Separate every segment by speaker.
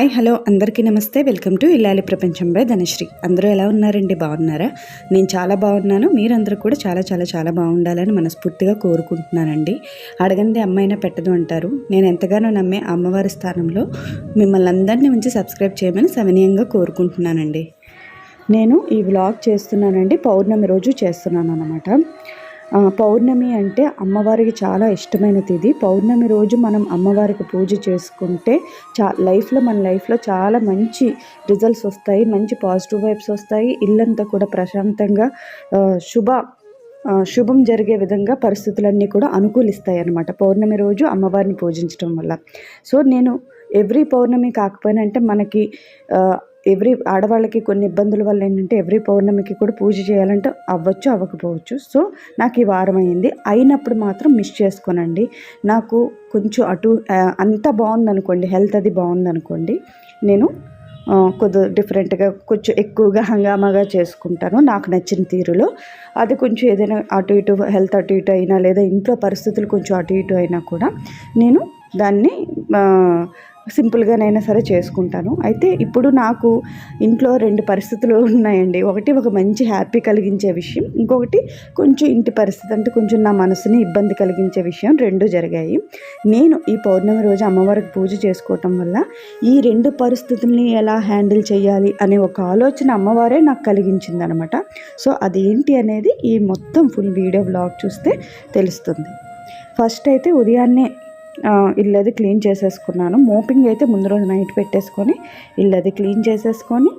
Speaker 1: Hi hello అందరికీ నమస్తే. Welcome to ఇల్లాలి ప్రపంచం బై ధనశ్రీ. అందరూ ఎలా ఉన్నారండి? బాగున్నారా? నేను చాలా బాగున్నాను. మీరందరూ కూడా చాలా చాలా చాలా బాగుండాలని మనస్ఫూర్తిగా కోరుకుంటున్నానండి. అడగంది అమ్మైనా పెట్టదు అంటారు. నేను ఎంతగానో నమ్మే అమ్మవారి స్థానంలో మిమ్మల్ని అందరినీ ఉంచి సబ్స్క్రైబ్ చేయమని సవినీయంగా కోరుకుంటున్నానండి. నేను ఈ వ్లాగ్ చేస్తున్నానండి. పౌర్ణమి రోజు చేస్తున్నాను అనమాట పౌర్ణమి అంటే అమ్మవారికి చాలా ఇష్టమైన తిది పౌర్ణమి రోజు మనం అమ్మవారికి పూజ చేసుకుంటే చా లైఫ్లో మన లైఫ్లో చాలా మంచి రిజల్ట్స్ వస్తాయి మంచి పాజిటివ్ వైబ్స్ వస్తాయి. ఇల్లంతా కూడా ప్రశాంతంగా శుభ శుభం జరిగే విధంగా పరిస్థితులన్నీ కూడా అనుకూలిస్తాయి అన్నమాట పౌర్ణమి రోజు అమ్మవారిని పూజించడం వల్ల. సో నేను ఎవ్రీ పౌర్ణమి కాకపోయినా అంటే మనకి ఎవ్రీ ఆడవాళ్ళకి కొన్ని ఇబ్బందుల వల్ల ఏంటంటే ఎవ్రీ పౌర్ణమికి కూడా పూజ చేయాలంటే అవ్వచ్చు అవ్వకపోవచ్చు. సో నాకు ఈ వారం అయింది. అయినప్పుడు మాత్రం మిస్ చేసుకోనండి. నాకు కొంచెం అటు అంత బాగుందనుకోండి హెల్త్ అది బాగుందనుకోండి నేను కొద్ది డిఫరెంట్గా కొంచెం ఎక్కువగా హంగామాగా చేసుకుంటాను నాకు నచ్చిన తీరులో. అది కొంచెం ఏదైనా అటు ఇటు హెల్త్ అటు ఇటు అయినా లేదా ఇంట్లో పరిస్థితులు కొంచెం అటు ఇటు అయినా కూడా నేను దాన్ని సింపుల్గానైనా సరే చేసుకుంటాను. అయితే ఇప్పుడు నాకు ఇంట్లో రెండు పరిస్థితులు ఉన్నాయండి. ఒకటి ఒక మంచి హ్యాపీ కలిగించే విషయం ఇంకొకటి కొంచెం ఇంటి పరిస్థితి అంటే కొంచెం నా మనసుని ఇబ్బంది కలిగించే విషయం రెండు జరిగాయి. నేను ఈ పౌర్ణమి రోజు అమ్మవారికి పూజ చేసుకోవటం వల్ల ఈ రెండు పరిస్థితుల్ని ఎలా హ్యాండిల్ చేయాలి అనే ఒక ఆలోచన అమ్మవారే నాకు కలిగించింది అనమాట సో అది ఏంటి అనేది ఈ మొత్తం ఫుల్ వీడియో బ్లాగ్ చూస్తే తెలుస్తుంది. ఫస్ట్ అయితే ఉదయాన్నే ఇల్లు అది క్లీన్ చేసేసుకున్నాను. మోపింగ్ అయితే ముందు రోజు నైట్ పెట్టేసుకొని ఇల్లు అది క్లీన్ చేసేసుకొని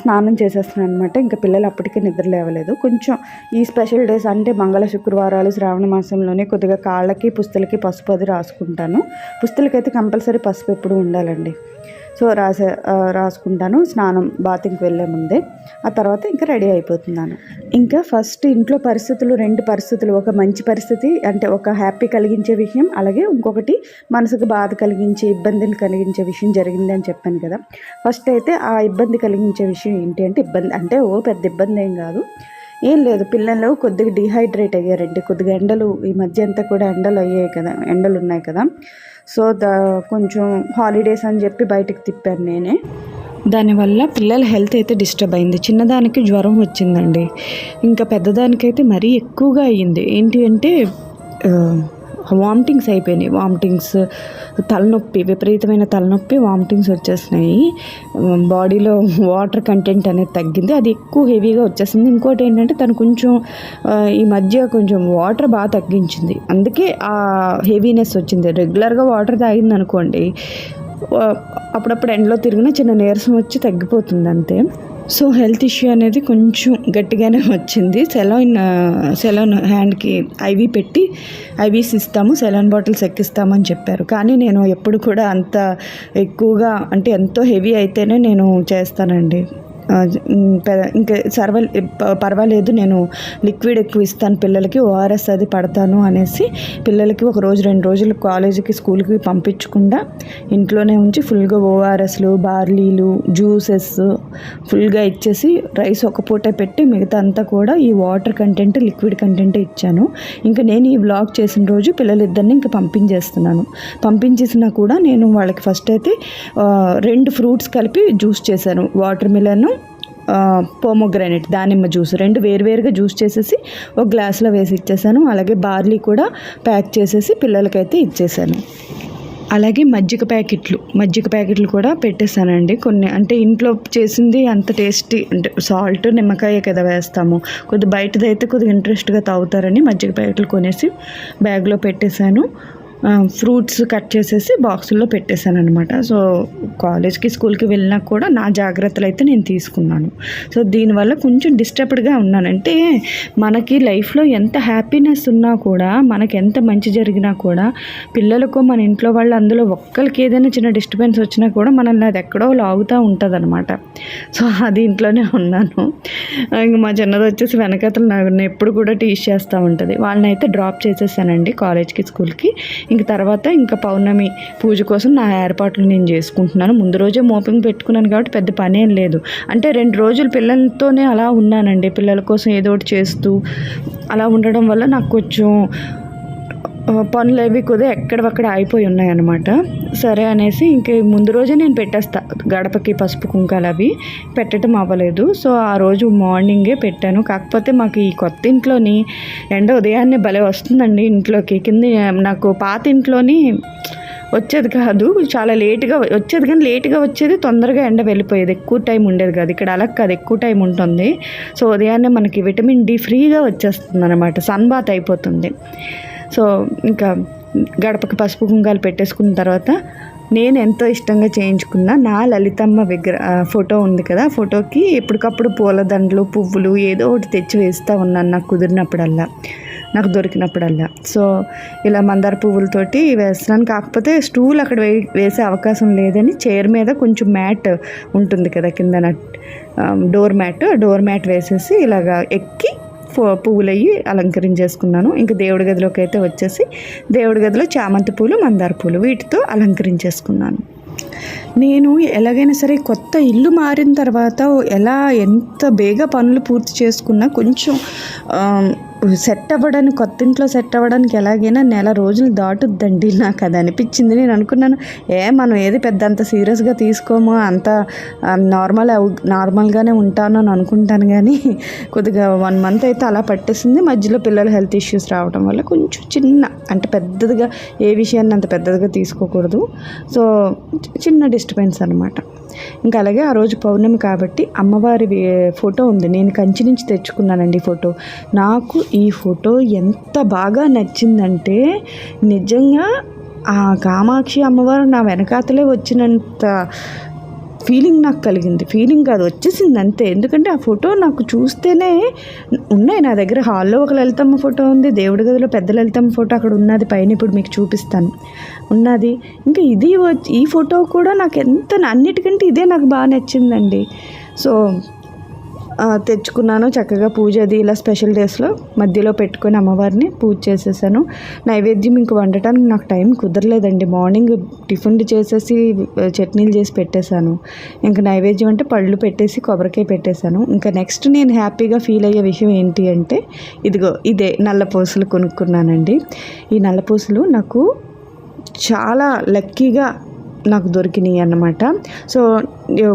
Speaker 1: స్నానం చేసేస్తున్నాను అనమాట ఇంకా పిల్లలు అప్పటికే నిద్ర లేవలేదు. కొంచెం ఈ స్పెషల్ డేస్ అంటే మంగళ శుక్రవారాలు శ్రావణ మాసంలోనే కొద్దిగా కాళ్ళకి పుస్తలకి పసుపు అది రాసుకుంటాను. పుస్తలకైతే కంపల్సరీ పసుపు ఎప్పుడు ఉండాలండి. సో రాసే రాసుకుంటాను. స్నానం బాతింగ్కి వెళ్ళే ముందే. ఆ తర్వాత ఇంకా రెడీ అయిపోతున్నాను. ఇంకా ఫస్ట్ ఇంట్లో పరిస్థితులు రెండు పరిస్థితులు. ఒక మంచి పరిస్థితి అంటే ఒక హ్యాపీ కలిగించే విషయం. అలాగే ఇంకొకటి మనసుకు బాధ కలిగించే ఇబ్బందిని కలిగించే విషయం జరిగింది అని చెప్పాను కదా. ఫస్ట్ అయితే ఆ ఇబ్బంది కలిగించే విషయం ఏంటి అంటే ఇబ్బంది అంటే ఓ పెద్ద ఇబ్బంది ఏం కాదు. ఏం లేదు. పిల్లలు కొద్దిగా డిహైడ్రేట్ అయ్యారండి. కొద్దిగా ఎండలు ఈ మధ్య అంతా కూడా ఎండలు అయ్యాయి కదా ఎండలు ఉన్నాయి కదా. సో దా కొంచెం హాలిడేస్ అని చెప్పి బయటకు తిప్పాను నేనే. దానివల్ల పిల్లల హెల్త్ అయితే డిస్టర్బ్ అయింది. చిన్నదానికి జ్వరం వచ్చిందండి. ఇంకా పెద్దదానికైతే మరీ ఎక్కువగా అయ్యింది. ఏంటి అంటే వామిటింగ్స్ అయిపోయినాయి. వామిటింగ్స్ తలనొప్పి విపరీతమైన తలనొప్పి వామిటింగ్స్ వచ్చేసినాయి. బాడీలో వాటర్ కంటెంట్ అనేది తగ్గింది. అది ఎక్కువ హెవీగా వచ్చేసింది. ఇంకోటి ఏంటంటే తను కొంచెం ఈ మధ్య కొంచెం వాటర్ బాగా తగ్గించింది. అందుకే ఆ హెవీనెస్ వచ్చింది. రెగ్యులర్గా వాటర్ తాగింది అనుకోండి అప్పుడప్పుడు ఎండలో తిరిగిన చిన్న నీరసం వచ్చి తగ్గిపోతుంది అంతే. సో హెల్త్ ఇష్యూ అనేది కొంచెం గట్టిగానే వచ్చింది. సెలోన్ సెలోన్ హ్యాండ్కి ఐవి పెట్టి ఐవీస్ ఇస్తాము సెలోన్ బాటిల్స్ ఎక్కిస్తామని చెప్పారు. కానీ నేను ఎప్పుడు కూడా అంత ఎక్కువగా అంటే ఎంతో హెవీ అయితేనే నేను చేస్తానండి. ఇంకా సర్వ ప- పర్వాలేదు నేను లిక్విడ్ ఎక్కువ ఇస్తాను పిల్లలకి ఓఆర్ఎస్ అది పడతాను అనేసి పిల్లలకి ఒక రోజు రెండు రోజులు కాలేజీకి స్కూల్కి పంపించకుండా ఇంట్లోనే ఉంచి ఫుల్గా ఓఆర్ఎస్లు బార్లీలు జ్యూసెస్ ఫుల్గా ఇచ్చేసి రైస్ ఒక పూట పెట్టి మిగతా అంతా కూడా ఈ వాటర్ కంటెంట్ లిక్విడ్ కంటెంట్ ఇచ్చాను. ఇంకా నేను ఈ బ్లాగ్ చేసిన రోజు పిల్లలిద్దరిని ఇంకా పంపించేస్తున్నాను. పంపించేసినా కూడా నేను వాళ్ళకి ఫస్ట్ అయితే రెండు ఫ్రూట్స్ కలిపి జ్యూస్ చేశాను. వాటర్ మిలన్ పోమోగ్రానైట్ దానిమ్మ జ్యూస్ రెండు వేరువేరుగా జ్యూస్ చేసేసి ఒక గ్లాస్లో వేసి ఇచ్చేసాను. అలాగే బార్లీ కూడా ప్యాక్ చేసేసి పిల్లలకైతే ఇచ్చేసాను. అలాగే మజ్జిగ ప్యాకెట్లు మజ్జిగ ప్యాకెట్లు కూడా పెట్టేశానండి కొన్ని అంటే ఇంట్లో చేసింది అంత టేస్టీ అంటే సాల్ట్ నిమ్మకాయ కదా వేస్తాము. కొద్ది బయటదైతే కొద్దిగా ఇంట్రెస్ట్గా తాగుతారని మజ్జిగ ప్యాకెట్లు కొనేసి బ్యాగ్లో పెట్టేశాను ఫ్రూట్స్ కట్ చేసేసి బాక్సుల్లో పెట్టేశాను అనమాట సో కాలేజ్కి స్కూల్కి వెళ్ళినా కూడా నా జాగ్రత్తలు అయితే నేను తీసుకున్నాను. సో దీనివల్ల కొంచెం డిస్టర్బ్డ్గా ఉన్నాను అంటే మనకి లైఫ్లో ఎంత హ్యాపీనెస్ ఉన్నా కూడా మనకి ఎంత మంచి జరిగినా కూడా పిల్లలకు మన ఇంట్లో వాళ్ళు అందులో ఒక్కరికి ఏదైనా చిన్న డిస్టర్బెన్స్ వచ్చినా కూడా మనల్ని అది ఎక్కడో లాగుతూ ఉంటుంది అనమాట సో అది ఇంట్లోనే ఉన్నాను. ఇంక మా చిన్నది వచ్చేసి వెనకతలు నన్ను ఎప్పుడు కూడా టీచ్ చేస్తూ ఉంటుంది. వాళ్ళని అయితే డ్రాప్ చేసేసానండి కాలేజ్కి స్కూల్కి. ఇంక తర్వాత ఇంకా పౌర్ణమి పూజ కోసం నా ఏర్పాట్లు నేను చేసుకుంటున్నాను. ముందు రోజే మోపింగ్ పెట్టుకున్నాను కాబట్టి పెద్ద పని ఏం లేదు. అంటే రెండు రోజులు పిల్లలతోనే అలా ఉన్నానండి. పిల్లల కోసం ఏదో ఒకటి చేస్తూ అలా ఉండడం వల్ల నాకు కొంచెం పనులు అవి కుదే ఎక్కడవక్కడ ఆగిపోయి ఉన్నాయన్నమాట. సరే అనేసి ఇంక ముందు రోజే నేను పెట్టేస్తా. గడపకి పసుపు కుంకాలు అవి పెట్టడం అవ్వలేదు. సో ఆ రోజు మార్నింగే పెట్టాను. కాకపోతే మాకు ఈ కొత్త ఇంట్లోని ఎండ ఉదయాన్నే భలే వస్తుందండి ఇంట్లోకి. కింద నాకు పాత ఇంట్లోని వచ్చేది కాదు. చాలా లేట్గా వచ్చేది కానీ లేట్గా వచ్చేది తొందరగా ఎండ వెళ్ళిపోయేది. ఎక్కువ టైం ఉండేది కాదు. ఇక్కడ అలా కాదు ఎక్కువ టైం ఉంటుంది. సో ఉదయాన్నే మనకి విటమిన్ డి ఫ్రీగా వచ్చేస్తుంది అనమాట సన్ బాత్ అయిపోతుంది. సో ఇంకా గడపకి పసుపు కుంకాలు పెట్టేసుకున్న తర్వాత నేను ఎంతో ఇష్టంగా చేయించుకున్న నా లలితమ్మ విగ్ర ఫోటో ఉంది కదా ఫోటోకి ఎప్పటికప్పుడు పూలదండలు పువ్వులు ఏదో ఒకటి తెచ్చి వేస్తూ ఉన్నాను నాకు కుదిరినప్పుడల్లా నాకు దొరికినప్పుడల్లా. సో ఇలా మందార పువ్వులతోటి వేస్తున్నాను. కాకపోతే స్టూల్ అక్కడ వే వేసే అవకాశం లేదని చైర్ మీద కొంచెం మ్యాట్ ఉంటుంది కదా కింద డోర్ మ్యాట్ డోర్ మ్యాట్ వేసేసి ఇలాగా ఎక్కి పువ్వులయ్యి అలంకరించేసుకున్నాను. ఇంకా దేవుడి గదిలోకి అయితే వచ్చేసి దేవుడి గదిలో చామంతి పూలు మందార పూలు వీటితో అలంకరించేసుకున్నాను. నేను ఎలాగైనా సరే కొత్త ఇల్లు మారిన తర్వాత ఎలా ఎంత బేగా పనులు పూర్తి చేసుకున్నా కొంచెం సెట్ అవ్వడానికి కొత్త ఇంట్లో సెట్ అవ్వడానికి ఎలాగైనా నెల రోజులు దాటుద్దండి. నాకు అది అనిపించింది. నేను అనుకున్నాను ఏ మనం ఏది పెద్ద అంత సీరియస్గా తీసుకోము అంత నార్మల్ నార్మల్గానే ఉంటాను అని అనుకుంటాను కానీ కొద్దిగా వన్ మంత్ అయితే అలా పట్టేసింది. మధ్యలో పిల్లల హెల్త్ ఇష్యూస్ రావడం వల్ల కొంచెం చిన్న అంటే పెద్దదిగా ఏ విషయాన్ని అంత పెద్దదిగా తీసుకోకూడదు. సో చిన్న డిస్టర్బెన్స్ అనమాట ఇంకా అలాగే ఆ రోజు పౌర్ణమి కాబట్టి అమ్మవారి ఫోటో ఉంది. నేను కంచి నుంచి తెచ్చుకున్నానండి ఫోటో. నాకు ఈ ఫోటో ఎంత బాగా నచ్చిందంటే నిజంగా ఆ కామాక్షి అమ్మవారు నా వెనకాతలే వచ్చినంత ఫీలింగ్ నాకు కలిగింది. ఫీలింగ్ కాదు వచ్చేసింది అంతే. ఎందుకంటే ఆ ఫోటో నాకు చూస్తేనే ఉన్నాయి నా దగ్గర. హాల్లో ఒక లలితమ్మ ఫోటో ఉంది దేవుడి గదిలో పెద్ద లలితమ్మ ఫోటో అక్కడ ఉన్నది పైన ఇప్పుడు మీకు చూపిస్తాను. ఉన్నది. ఇంకా ఇది వచ్చి- ఈ ఫోటో కూడా నాకు ఎంత అన్నిటికంటే ఇదే నాకు బాగా నచ్చిందండి. సో తెచ్చుకున్నాను చక్కగా పూజ అది ఇలా స్పెషల్ డేస్లో మధ్యలో పెట్టుకొని అమ్మవారిని పూజ చేసేసాను. నైవేద్యం ఇంక వండటానికి నాకు టైం కుదరలేదండి. మార్నింగ్ టిఫిన్ చేసేసి చట్నీలు చేసి పెట్టేశాను. ఇంకా నైవేద్యం అంటే పళ్ళు పెట్టేసి కొబ్బరికాయ పెట్టేశాను. ఇంకా నెక్స్ట్ నేను హ్యాపీగా ఫీల్ అయ్యే విషయం ఏంటి అంటే ఇదిగో ఇదే నల్లపూసలు కొనుక్కున్నానండి. ఈ నల్లపూసలు నాకు చాలా లక్కీగా నాకు దొరికినాయి అన్నమాట. సో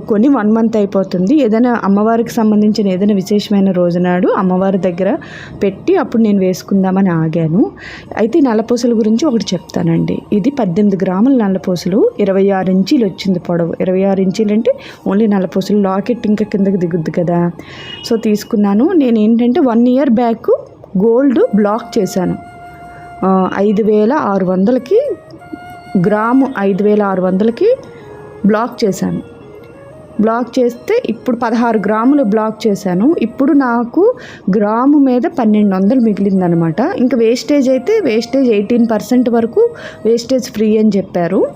Speaker 1: కొన్ని వన్ మంత్ అయిపోతుంది. ఏదైనా అమ్మవారికి సంబంధించిన ఏదైనా విశేషమైన రోజు నాడు అమ్మవారి దగ్గర పెట్టి అప్పుడు నేను వేసుకుందామని ఆగాను. అయితే నల్లపూసల గురించి ఒకటి చెప్తానండి. ఇది పద్దెనిమిది గ్రాముల నల్లపూసలు ఇరవై ఆరు ఇంచీలు వచ్చింది పొడవు. ఇరవై ఆరు ఇంచీలు అంటే ఓన్లీ నల్లపూసలు లాకెట్ ఇంకా కిందకి దిగుద్ది కదా. సో తీసుకున్నాను. నేను ఏంటంటే one year back gold block చేశాను. ఐదు వేల ఆరు వందలకి గ్రాము ఐదు వేల ఆరు వందలకి బ్లాక్ చేశాను. బ్లాక్ చేస్తే ఇప్పుడు పదహారు గ్రాములు బ్లాక్ చేశాను. ఇప్పుడు నాకు గ్రాము మీద పన్నెండు వందలు మిగిలిందనమాట. ఇంకా వేస్టేజ్ అయితే వేస్టేజ్ ఎయిటీన్ పర్సెంట్ వరకు వేస్టేజ్ ఫ్రీ అని చెప్పారు.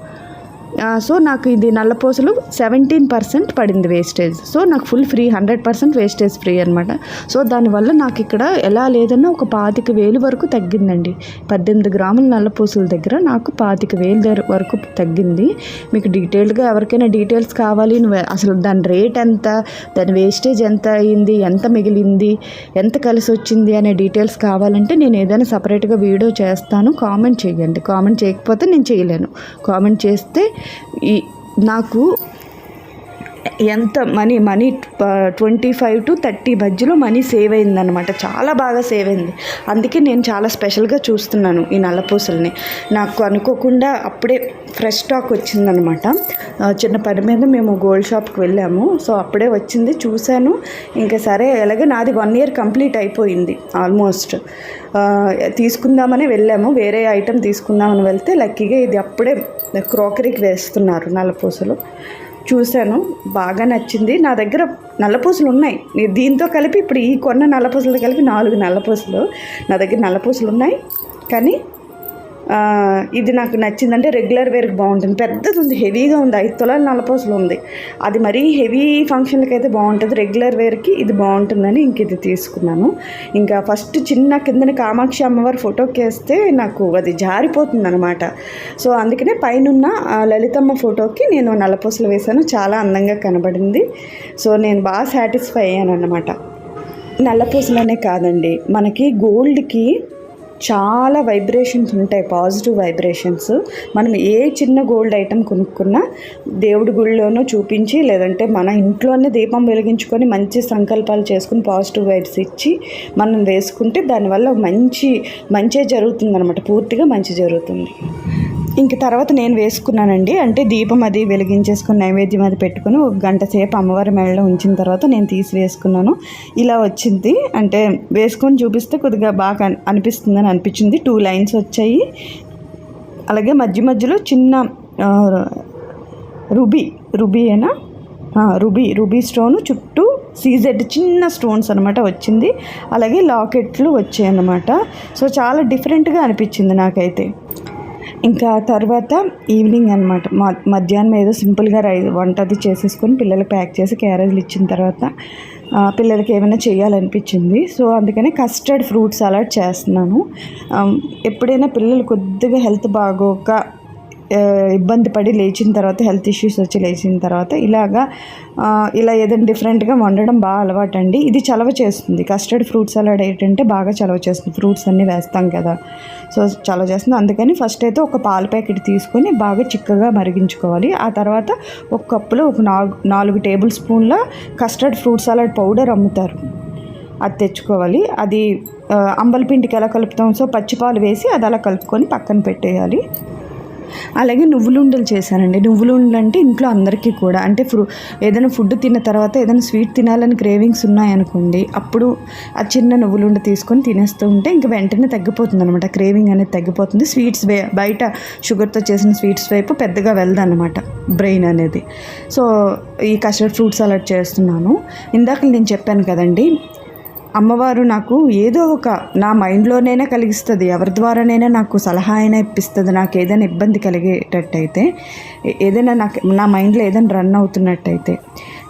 Speaker 1: సో నాకు ఇది నల్లపూసలు సెవెంటీన్ పర్సెంట్ పడింది వేస్టేజ్ సో నాకు full free hundred percent wastage free అనమాట సో దానివల్ల నాకు ఇక్కడ ఎలా లేదన్నా ఒక పాతిక వేలు వరకు తగ్గిందండి. పద్దెనిమిది గ్రాముల నల్లపూసల దగ్గర నాకు పాతిక వేలు వరకు తగ్గింది. మీకు డీటెయిల్గా ఎవరికైనా డీటెయిల్స్ కావాలి నువ్వు అసలు దాని రేట్ ఎంత దాని వేస్టేజ్ ఎంత అయింది ఎంత మిగిలింది ఎంత కలిసి వచ్చింది అనే డీటెయిల్స్ కావాలంటే నేను ఏదైనా సపరేట్గా వీడియో చేస్తాను. కామెంట్ చేయండి. కామెంట్ చేయకపోతే నేను చేయలేను. కామెంట్ చేస్తే ఈ నాకు ఎంత money money twenty five to thirty మధ్యలో మనీ సేవ్ అయిందనమాట చాలా బాగా సేవ్ అయింది. అందుకే నేను చాలా స్పెషల్గా చూస్తున్నాను ఈ నల్లపూసల్ని. నాకు అనుకోకుండా అప్పుడే ఫ్రెష్ స్టాక్ వచ్చిందనమాట చిన్న పని మీద మేము గోల్డ్ షాప్కి వెళ్ళాము. సో అప్పుడే వచ్చింది. చూశాను. ఇంకా సరే ఎలాగే నాది వన్ ఇయర్ కంప్లీట్ అయిపోయింది ఆల్మోస్ట్ తీసుకుందామని వెళ్ళాము. వేరే ఐటెం తీసుకుందామని వెళ్తే లక్కీగా ఇది అప్పుడే క్రోకరీకి వేస్తున్నారు నల్లపూసలు. చూశాను. బాగా నచ్చింది. నా దగ్గర నల్లపూసలు ఉన్నాయి. నేను దీంతో కలిపి ఇప్పుడు ఈ కొన్న నల్లపూసలతో కలిపి నాలుగు నల్లపూసలు. నా దగ్గర నల్లపూసలు ఉన్నాయి. కానీ ఇది నాకు నచ్చిందంటే రెగ్యులర్ వేర్కి బాగుంటుంది. పెద్దది ఉంది హెవీగా ఉంది. ఐదు తులాల నల్లపూసలు ఉంది. అది మరీ హెవీ ఫంక్షన్లకి అయితే బాగుంటుంది. రెగ్యులర్ వేర్కి ఇది బాగుంటుందని ఇంక ఇది తీసుకున్నాను. ఇంకా ఫస్ట్ చిన్న కిందన కామాక్షి అమ్మవారి ఫోటోకి వేస్తే నాకు అది జారిపోతుంది అనమాట సో అందుకనే పైనున్న ఆ లలితమ్మ ఫోటోకి నేను నల్లపూసలు వేశాను. చాలా అందంగా కనబడింది. సో నేను బాగా సాటిస్ఫై అయ్యాను అనమాట నల్లపూసలనే కాదండి మనకి గోల్డ్కి చాలా వైబ్రేషన్స్ ఉంటాయి పాజిటివ్ వైబ్రేషన్స్ మనం ఏ చిన్న గోల్డ్ ఐటెం కొనుక్కున్నా దేవుడి గుళ్ళోనూ చూపించి లేదంటే మన ఇంట్లోనే దీపం వెలిగించుకొని మంచి సంకల్పాలు చేసుకుని పాజిటివ్ వైబ్స్ ఇచ్చి మనం వేసుకుంటే దానివల్ల మంచి మంచే జరుగుతుంది అనమాట పూర్తిగా మంచి జరుగుతుంది. ఇంక తర్వాత నేను వేసుకున్నానండి. అంటే దీపం అది వెలిగించేసుకుని నైవేద్యం అది పెట్టుకుని ఒక గంట సేపు అమ్మవారి మెడలో ఉంచిన తర్వాత నేను తీసి వేసుకున్నాను. ఇలా వచ్చింది. అంటే వేసుకొని చూపిస్తే కొద్దిగా బాగా అనిపిస్తుందని అనిపించింది. టూ లైన్స్ వచ్చాయి. అలాగే మధ్య మధ్యలో చిన్న రుబీ రుబీ రుబీయేనా రుబీ రుబీ స్టోన్ చుట్టూ సీజెడ్ చిన్న స్టోన్స్ అనమాట వచ్చింది. అలాగే లాకెట్లు వచ్చాయి అన్నమాట సో చాలా డిఫరెంట్గా అనిపించింది నాకైతే. ఇంకా తర్వాత ఈవినింగ్ అనమాట మధ్యాహ్నం ఏదో సింపుల్గా రై వంట అది చేసేసుకొని పిల్లలకి ప్యాక్ చేసి క్యారేజ్లు ఇచ్చిన తర్వాత పిల్లలకి ఏమైనా చేయాలనిపించింది. సో అందుకనే కస్టర్డ్ ఫ్రూట్ సలాడ్ చేస్తున్నాను. ఎప్పుడైనా పిల్లలు కొద్దిగా హెల్త్ బాగోక ఇబ్బంది పడి లేచిన తర్వాత హెల్త్ ఇష్యూస్ వచ్చి లేచిన తర్వాత ఇలాగా ఇలా ఏదైనా డిఫరెంట్గా వండడం బాగా అలవాటు అండి ఇది చలవ చేస్తుంది. కస్టర్డ్ ఫ్రూట్ సలాడ్ ఏంటంటే బాగా చలవ చేస్తుంది. ఫ్రూట్స్ అన్నీ వేస్తాం కదా. సో చలవ చేస్తుంది. అందుకని ఫస్ట్ అయితే ఒక పాల ప్యాకెట్ తీసుకొని బాగా చిక్కగా మరిగించుకోవాలి. ఆ తర్వాత ఒక కప్పులో ఒక నాలుగు నాలుగు టేబుల్ స్పూన్ల కస్టర్డ్ ఫ్రూట్ సలాడ్ పౌడర్ అమ్ముతారు. అది తెచ్చుకోవాలి. అది అంబల అంబలి పిండికి ఎలా కలుపుతాం? సో పచ్చిపాలు వేసి అది అలా కలుపుకొని పక్కన పెట్టేయాలి. అలాగే నువ్వులుండలు చేశానండి నువ్వులుండలు అంటే ఇంట్లో అందరికీ కూడా అంటే ఫ్రూ ఏదైనా ఫుడ్ తిన్న తర్వాత ఏదైనా స్వీట్ తినాలని క్రేవింగ్స్ ఉన్నాయనుకోండి అప్పుడు ఆ చిన్న నువ్వులుండ తీసుకొని తినేస్తూ ఉంటే ఇంక వెంటనే తగ్గిపోతుంది అనమాట క్రేవింగ్ అనేది తగ్గిపోతుంది. స్వీట్స్ వే బయట షుగర్తో చేసిన స్వీట్స్ వైపు పెద్దగా వెళ్దన్నమాట బ్రెయిన్ అనేది. సో ఈ కస్టర్డ్ ఫ్రూట్ సలాడ్ చేస్తున్నాను. ఇందాక నేను చెప్పాను కదండి అమ్మవారు నాకు ఏదో ఒక నా మైండ్లోనైనా కలిగిస్తుంది ఎవరి ద్వారానైనా నాకు సలహా అయినా ఇప్పిస్తుంది నాకు ఏదైనా ఇబ్బంది కలిగేటట్టయితే ఏదైనా నాకు నా మైండ్లో ఏదైనా రన్ అవుతున్నట్టయితే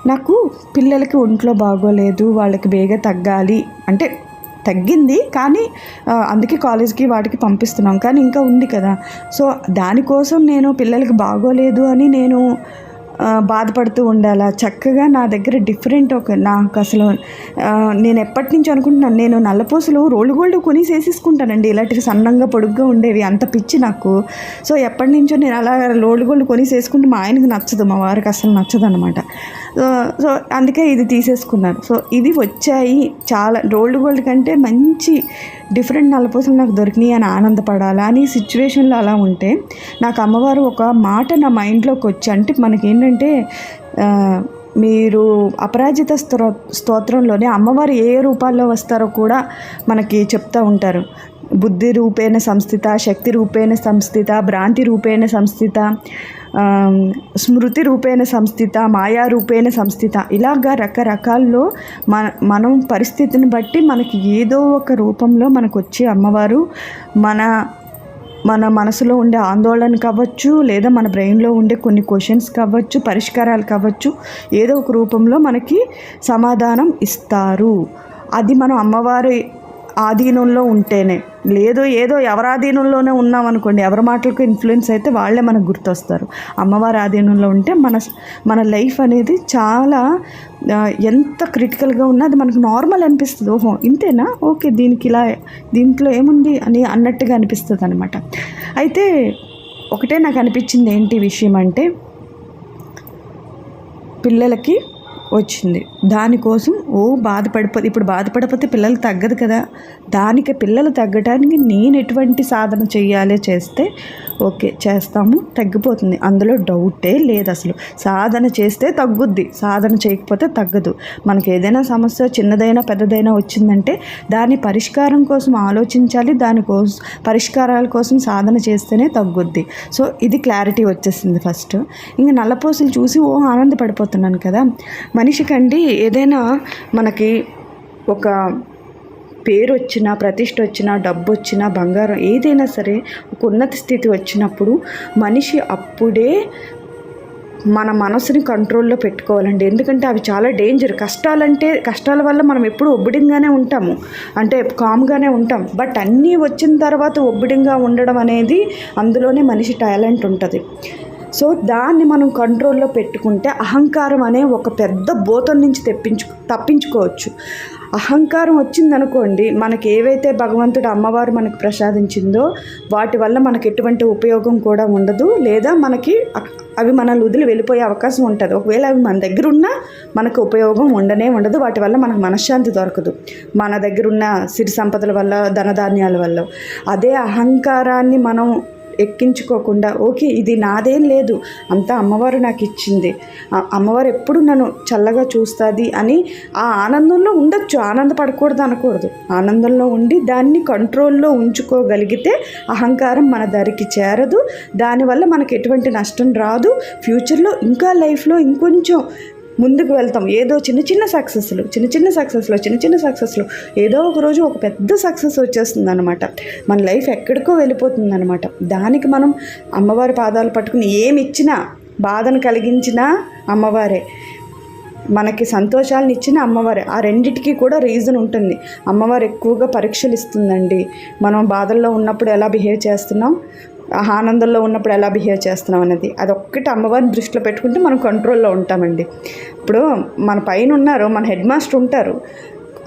Speaker 1: నాకు పిల్లలకి ఒంట్లో బాగోలేదు వాళ్ళకి బేగా తగ్గాలి అంటే తగ్గింది కానీ అందుకే కాలేజ్కి వాటికి పంపిస్తున్నాం కానీ ఇంకా ఉంది కదా. సో దానికోసం నేను పిల్లలకి బాగోలేదు అని నేను బాధపడుతూ ఉండాలా? చక్కగా నా దగ్గర డిఫరెంట్ ఒక నాకు అసలు నేను ఎప్పటి నుంచి అనుకుంటున్నాను నేను నల్లపూసలు రోల్డ్ గోల్డ్ కొని వేసేసుకుంటానండి ఇలాంటివి సన్నంగా పొడుగ్గా ఉండేవి అంత పిచ్చి నాకు. సో ఎప్పటి నుంచో నేను అలా రోల్డ్ గోల్డ్ కొని వేసుకుంటే మా ఆయనకి నచ్చదు మా వారికి అసలు నచ్చదు అనమాట సో అందుకే ఇది తీసేసుకున్నారు సో ఇవి వచ్చాయి చాలా రోల్డ్ గోల్డ్ కంటే మంచి డిఫరెంట్ నలపూసలు నాకు దొరికినాయి అని ఆనందపడాలా అని సిచ్యువేషన్లో అలా ఉంటే నాకు అమ్మవారు ఒక మాట నా మైండ్లోకి వచ్చి అంటే మనకి ఏంటంటే మీరు అపరాజిత స్తోత్ర స్తోత్రంలోనే అమ్మవారు ఏ రూపాల్లో వస్తారో కూడా మనకి చెప్తూ ఉంటారు. బుద్ధి రూపేణ సంస్థిత శక్తి రూపేణ సంస్థిత భ్రాంతి రూపేణ సంస్థిత స్మృతి రూపేణ సంస్థిత మాయా రూపేణ సంస్థిత. ఇలాగా రకరకాల్లో మన మనం పరిస్థితిని బట్టి మనకి ఏదో ఒక రూపంలో మనకు వచ్చి అమ్మవారు మన మన మనసులో ఉండే ఆందోళన కావచ్చు లేదా మన బ్రెయిన్లో ఉండే కొన్ని క్వశ్చన్స్ కావచ్చు పరిష్కారాలు కావచ్చు ఏదో ఒక రూపంలో మనకి సమాధానం ఇస్తారు. అది మనం అమ్మవారి ఆధీనంలో ఉంటేనే. లేదు ఏదో ఎవరాధీనంలోనే ఉన్నాం అనుకోండి ఎవరి మాటలకు ఇన్ఫ్లుయెన్స్ అయితే వాళ్ళే మనకు గుర్తొస్తారు. అమ్మవారి ఆధీనంలో ఉంటే మన మన లైఫ్ అనేది చాలా ఎంత క్రిటికల్గా ఉన్నా అది మనకు నార్మల్ అనిపిస్తుంది. ఓహో ఇంతేనా? ఓకే దీనికి ఇలా దీంట్లో ఏముంది అని అన్నట్టుగా అనిపిస్తుంది అనమాట అయితే ఒకటే నాకు అనిపించింది ఏంటి విషయం అంటే పిల్లలకి వచ్చింది. దానికోసం ఓ బాధపడిపోతే ఇప్పుడు బాధపడిపోతే పిల్లలు తగ్గదు కదా. దానికి పిల్లలు తగ్గడానికి నేను ఎటువంటి సాధన చేయాలి చేస్తే ఓకే చేస్తాము తగ్గిపోతుంది. అందులో డౌటే లేదు అసలు. సాధన చేస్తే తగ్గుద్ది సాధన చేయకపోతే తగ్గదు. మనకి ఏదైనా సమస్య చిన్నదైనా పెద్దదైనా వచ్చిందంటే దాని పరిష్కారం కోసం ఆలోచించాలి దానికోసం పరిష్కారాల కోసం సాధన చేస్తేనే తగ్గుద్ది. సో ఇది క్లారిటీ వచ్చేసింది ఫస్ట్. ఇంకా నల్లపూసలు చూసి ఓ ఆనందపడిపోతున్నాను కదా. మనిషికండి ఏదైనా మనకి ఒక పేరు వచ్చినా ప్రతిష్ట వచ్చినా డబ్బు వచ్చినా బంగారం ఏదైనా సరే ఒక ఉన్నత స్థితి వచ్చినప్పుడు మనిషి అప్పుడే మన మనసుని కంట్రోల్లో పెట్టుకోవాలండి. ఎందుకంటే అవి చాలా డేంజర్. కష్టాలంటే కష్టాల వల్ల మనం ఎప్పుడు ఒబ్బిడింగానే ఉంటాము. అంటే కామ్గానే ఉంటాం. బట్ అన్నీ వచ్చిన తర్వాత ఒబ్బిడింగా ఉండడం అనేది అందులోనే మనిషి టాలెంట్ ఉంటుంది. సో దాన్ని మనం కంట్రోల్లో పెట్టుకుంటే అహంకారం అనే ఒక పెద్ద బోతం నుంచి తెప్పించు తప్పించుకోవచ్చు. అహంకారం వచ్చిందనుకోండి మనకి ఏవైతే భగవంతుడు అమ్మవారు మనకు ప్రసాదించిందో వాటి వల్ల మనకు ఎటువంటి ఉపయోగం కూడా ఉండదు. లేదా మనకి అవి మనల్ని వదిలి వెళ్ళిపోయే అవకాశం ఉంటుంది. ఒకవేళ అవి మన దగ్గర ఉన్నా మనకు ఉపయోగం ఉండనే ఉండదు. వాటి వల్ల మనకు మనశ్శాంతి దొరకదు. మన దగ్గర ఉన్న సిరి సంపదల వల్ల ధనధాన్యాల వల్ల. అదే అహంకారాన్ని మనం ఎక్కించుకోకుండా ఓకే ఇది నాదేం లేదు అంతా అమ్మవారు నాకు ఇచ్చింది. అమ్మవారు ఎప్పుడు నన్ను చల్లగా చూస్తుంది? అని ఆ ఆనందంలో ఉండొచ్చు ఆనందపడకూడదు అనకూడదు. ఆనందంలో ఉండి దాన్ని కంట్రోల్లో ఉంచుకోగలిగితే అహంకారం మన దరికి చేరదు. దానివల్ల మనకు ఎటువంటి నష్టం రాదు. ఫ్యూచర్లో ఇంకా లైఫ్లో ఇంకొంచెం ముందుకు వెళ్తాం. ఏదో చిన్న చిన్న సక్సెస్లు చిన్న చిన్న సక్సెస్లో చిన్న చిన్న సక్సెస్లు ఏదో ఒక రోజు ఒక పెద్ద సక్సెస్ వచ్చేస్తుంది అనమాట మన లైఫ్ ఎక్కడికో వెళ్ళిపోతుంది అనమాట దానికి మనం అమ్మవారి పాదాలు పట్టుకుని ఏమి ఇచ్చినా బాధను కలిగించినా అమ్మవారే. మనకి సంతోషాలను ఇచ్చిన అమ్మవారే. ఆ రెండిటికి కూడా రీజన్ ఉంటుంది. అమ్మవారు ఎక్కువగా పరీక్షలు ఇస్తుందండి. మనం బాధల్లో ఉన్నప్పుడు ఎలా బిహేవ్ చేస్తున్నాం? ఆనందంలో ఉన్నప్పుడు ఎలా బిహేవ్ చేస్తున్నాం అనేది. అదొక్కటి అమ్మవారిని దృష్టిలో పెట్టుకుంటే మనం కంట్రోల్లో ఉంటామండి. ఇప్పుడు మన పైన ఉన్నారు మన హెడ్ మాస్టర్ ఉంటారు.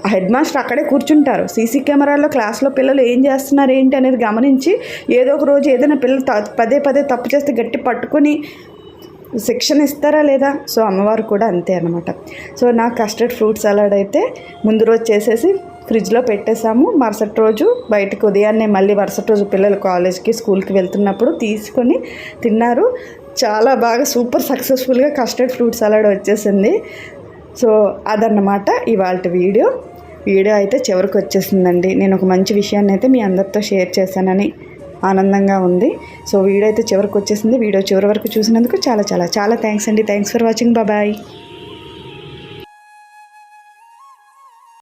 Speaker 1: ఆ హెడ్ మాస్టర్ అక్కడే కూర్చుంటారు. సీసీ కెమెరాలో క్లాస్లో పిల్లలు ఏం చేస్తున్నారు ఏంటి అనేది గమనించి ఏదో ఒక రోజు ఏదైనా పిల్లలు పదే పదే తప్పు చేస్తే గట్టి పట్టుకొని శిక్షణ ఇస్తారా లేదా? సో అమ్మవారు కూడా అంతే అనమాట సో నా కస్టర్డ్ ఫ్రూట్ సలాడ్ అయితే ముందు రోజు చేసేసి ఫ్రిడ్జ్లో పెట్టేసాము మరుసటి రోజు బయటకు ఉదయాన్నే మళ్ళీ మరుసటి రోజు పిల్లలు కాలేజ్కి స్కూల్కి వెళ్తున్నప్పుడు తీసుకొని తిన్నారు. చాలా బాగా సూపర్ సక్సెస్ఫుల్గా కస్టర్డ్ ఫ్రూట్ సలాడ్ వచ్చేసింది. సో అదన్నమాట ఇవాళ వీడియో. వీడియో అయితే చివరికి వచ్చేసిందండి. నేను ఒక మంచి విషయాన్ని అయితే మీ అందరితో షేర్ చేశానని ఆనందంగా ఉంది. సో వీడియో అయితే చివరికి వచ్చేసింది. వీడియో చివరి వరకు చూసినందుకు చాలా చాలా చాలా థ్యాంక్స్ అండి. Thanks for watching. బాయ్.